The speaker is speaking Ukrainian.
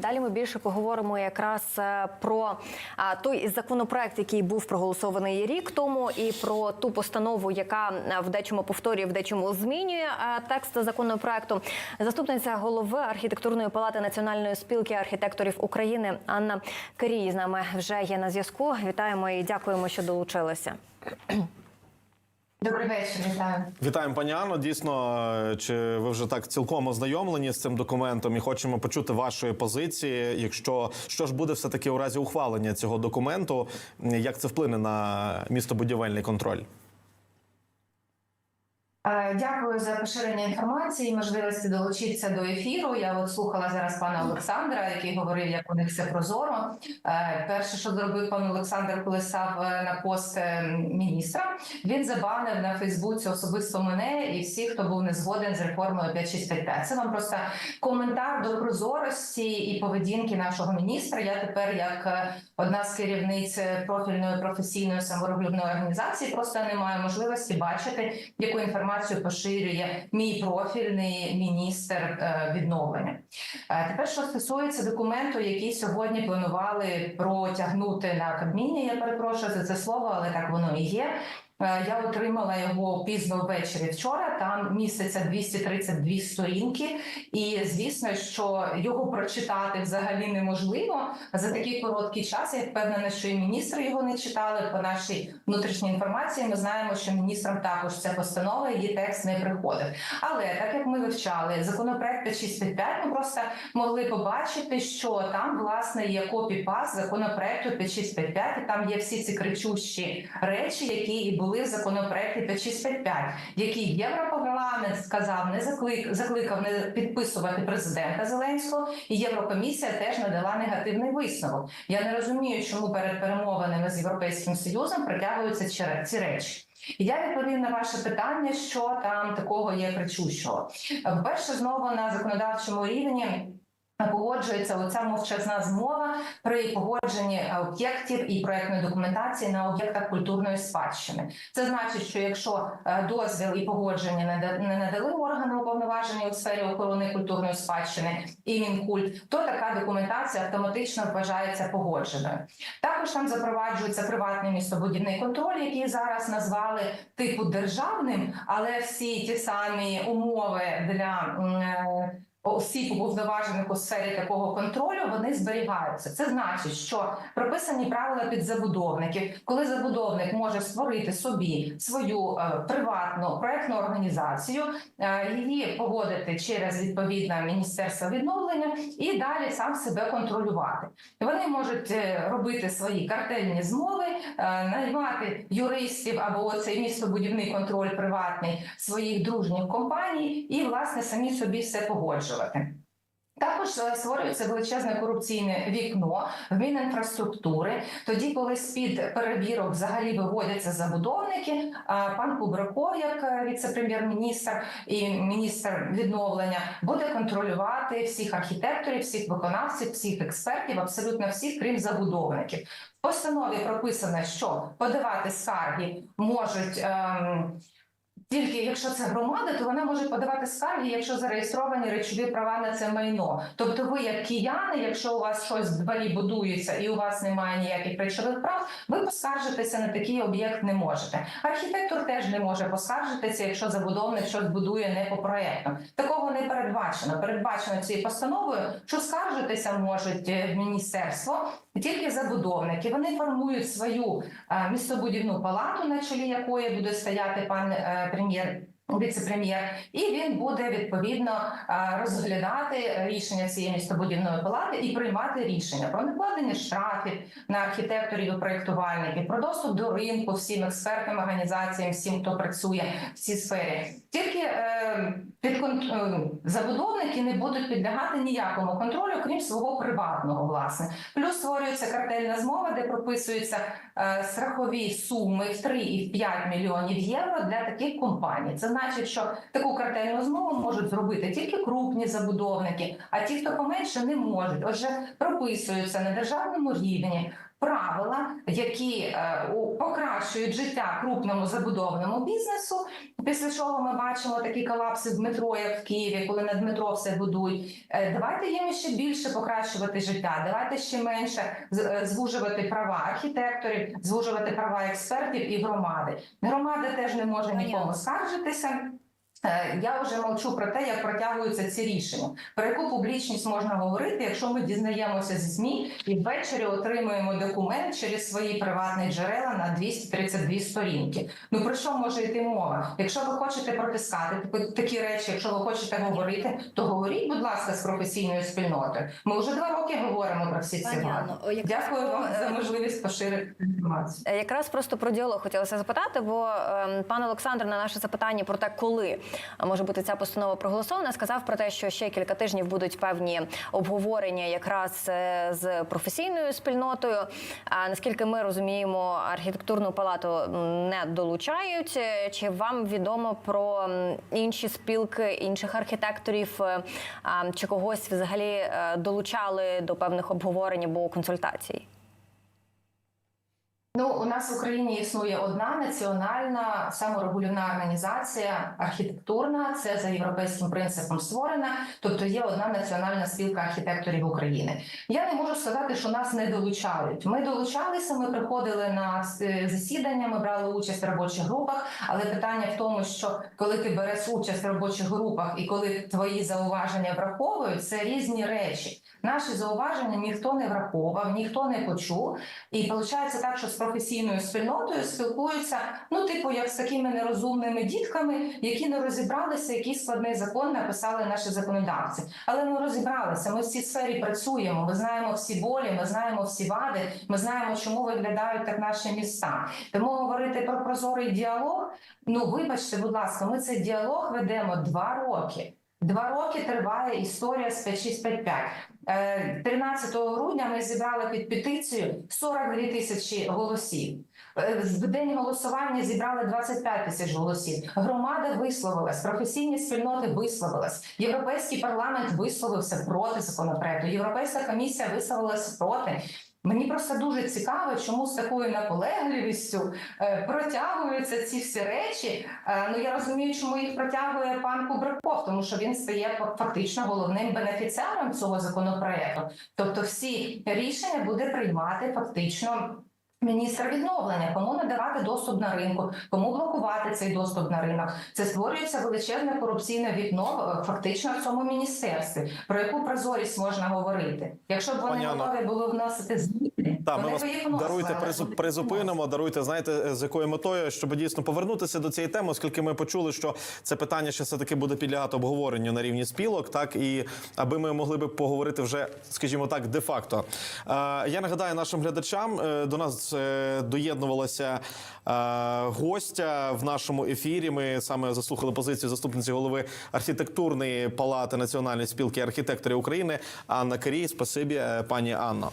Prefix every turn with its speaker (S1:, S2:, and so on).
S1: Далі ми більше поговоримо якраз е, про той законопроект, який був проголосований рік тому, і про ту постанову, яка е, в дечому повторює, в дечому змінює е, текст законопроекту. Заступниця голови архітектурної палати Національної спілки архітекторів України Анна Кирій з нами вже є на зв'язку. Вітаємо і дякуємо, що долучилися.
S2: Добрий вечір, вітаю.
S3: Вітаємо, пані Анно. Дійсно, чи ви вже так цілком ознайомлені з цим документом і хочемо почути вашої позиції. Якщо що ж буде все таки у разі ухвалення цього документу, як це вплине на містобудівельний контроль?
S2: Е, Дякую за поширення інформації, і можливості долучитися до ефіру. Я от слухала зараз пана Олександра, який говорив, як у них все прозоро. Е, Перше, що зробив пан Олександр, коли став е, на пост міністра, він забанив на Фейсбуці особисто мене і всіх, хто був не згоден з реформою 5655. Це вам просто коментар до прозорості і поведінки нашого міністра. Я тепер, як одна з керівниць профільної професійної саморегульної організації, просто не маю можливості бачити, яку інформацію поширює мій профільний міністр е, відновлення. Е, Тепер, що стосується документу, який сьогодні планували протягнути на Кабміні, я перепрошую за це слово, але так воно і є. Е, Я отримала його пізно ввечері вчора. Там міститься 232 сторінки, і звісно, що його прочитати взагалі неможливо за такий короткий час. Я впевнена, що і міністри його не читали. По нашій внутрішній інформації ми знаємо, що міністрам також ця постанова її текст не приходив. Але так як ми вивчали законопроект 5655, ми просто могли побачити, що там власне є копі-пас законопроекту 5655, і там є всі ці кричущі речі, які і були в законопроекті 5655, який Європарламент сказав, не заклик закликав не підписувати президента Зеленського, і Єврокомісія теж надала негативний висновок. Я не розумію, чому перед перемовинами з європейським союзом притягуються ці- речі. Я відповім на ваше питання, що там такого є кричущого. Перше, знову на законодавчому рівні. Погоджується оця мовчазна змова при погодженні об'єктів і проектної документації на об'єктах культурної спадщини. Це значить, що якщо е, дозвіл і погодження не да- не надали органи уповноважені у сфері охорони культурної спадщини і мінкульт, то така документація автоматично вважається погодженою. Також там запроваджується приватний містобудівний контроль, який зараз назвали типу державним, але всі ті самі умови для. Осіб уповноважених у сфері такого контролю вони зберігаються. Це значить, що прописані правила під забудовників, коли забудовник може створити собі свою е, приватну проектну організацію, е, її погодити через відповідне міністерство відновлення і далі сам себе контролювати. Вони можуть е, робити свої картельні змови, е, наймати юристів або оцей містобудівний контроль приватний своїх дружніх компаній, і власне самі собі все погоджувати. Також створюється величезне корупційне вікно в Мінінфраструктури. Тоді, коли з під перевірок взагалі виводяться забудовники, пан Кубраков, як е, віце-прем'єр-міністр і міністр відновлення, буде контролювати всіх архітекторів, всіх виконавців, всіх експертів, абсолютно всіх, крім забудовників. В постанові прописано, що подавати скарги можуть. Ем, тільки якщо це громада, то вона може подавати скарги, якщо зареєстровані речові права на це майно. Тобто, ви, як кияни, якщо у вас щось в дворі будується і у вас немає ніяких речових прав, ви поскаржитися на такий об'єкт не можете. Архітектор теж не може поскаржитися, якщо забудовник щось будує не по проекту. Такого не передбачено. Передбачено цією постановою, що скаржитися можуть е, в міністерство тільки забудовники. Вони формують свою е, містобудівну палату, на чолі якої буде стояти пан е, прем'єр. Віце-прем'єр, і він буде відповідно е, розглядати рішення цієї містобудівної палати і приймати рішення про накладення штрафів на архітекторів і проєктувальників, про доступ до ринку всім експертним організаціям, всім, хто працює в цій сфері. Тільки е, під е, забудовники не будуть підлягати ніякому контролю, крім свого приватного, власне. Плюс створюється картельна змова, де прописуються е, страхові суми в 3 і в 5 мільйонів євро для таких компаній. Це значить, що таку картельну змову можуть зробити тільки крупні забудовники, а ті, хто поменше, не можуть. Отже, прописуються на державному рівні правила, які е, покращують життя крупному забудовному бізнесу. Після чого ми бачимо такі колапси в метро, як в Києві, коли над метро все будують. Е, Давайте їм ще більше покращувати життя. Давайте ще менше е, звужувати права архітекторів, звужувати права експертів і громади. Громада теж не може нікому скаржитися. Е, Я вже мовчу про те, як протягуються ці рішення. Про яку публічність можна говорити, якщо ми дізнаємося зі ЗМІ і ввечері отримуємо документ через свої приватні джерела на 232 сторінки. Ну про що може йти мова? Якщо ви хочете протискати такі- речі, якщо ви хочете говорити, то говоріть, будь ласка, з професійною спільнотою. Ми вже два роки говоримо про всі ці
S1: якраз
S2: Дякую вам
S1: е,
S2: за можливість поширити інформацію.
S1: Е, Якраз просто про діалог хотілося запитати, бо ем, пан Олександр на наше запитання про те, коли е, може бути ця постанова проголосована, сказав про те, що ще кілька тижнів будуть певні обговорення якраз е, з професійною спільнотою. А наскільки ми розуміємо, архітектурну палату не долучають. Е, Чи вам відомо про інші спілки інших архітекторів е, чи когось взагалі долучали до певних обговорень або консультацій?
S2: Ну, у нас в Україні існує одна національна саморегулівна організація архітектурна. Це за європейським принципом створена. Тобто є одна національна спілка архітекторів України. Я не можу сказати, що нас не долучають. Ми долучалися, ми приходили на е, засідання, ми брали участь в робочих групах. Але питання в тому, що коли ти береш участь в робочих групах і коли твої зауваження враховують, це різні речі. Наші зауваження ніхто не враховував, ніхто не почув. І виходить так, що професійною спільнотою спілкуються, ну, типу, як з такими нерозумними дітками, які не розібралися, який складний закон написали наші законодавці. Але ми розібралися. Ми в цій сфері працюємо. Ми знаємо всі болі, ми знаємо всі вади, ми знаємо, чому виглядають так наші міста. Тому говорити про прозорий діалог. Ну, вибачте, будь ласка, ми цей діалог ведемо два роки. Два роки триває історія з 5655. Е, 13 грудня ми зібрали під петицію 42 тисячі голосів. Е, В день голосування зібрали 25 тисяч голосів. Громада висловилась, професійні спільноти висловилась. Європейський парламент висловився проти законопроекту. Європейська комісія висловилась проти. Мені просто дуже цікаво, чому з такою наполегливістю е, протягуються ці всі речі. Е, ну я розумію, чому їх протягує пан Кубраков, тому що він стає фактично головним бенефіціаром цього законопроекту. Тобто, всі рішення буде приймати фактично. Міністр відновлення, кому надавати доступ на ринку, кому блокувати цей доступ на ринок. Це створюється величезне корупційне вікно е, фактично в цьому міністерстві. Про яку прозорість можна говорити? Якщо б вони готові було вносити зміни,
S3: Так, ми вас даруйте призу- призупинимо. Даруйте, знаєте, з якою метою, щоб дійсно повернутися до цієї теми, оскільки ми почули, що це питання ще все таки буде підлягати обговоренню на рівні спілок, так і аби ми могли би поговорити вже, скажімо так, де-факто. Е, я нагадаю нашим глядачам, е, до нас е, доєднувалася е, гостя в нашому ефірі. Ми саме заслухали позицію заступниці голови архітектурної палати Національної спілки архітекторів України Анна Карій. Спасибі, е, пані Анно.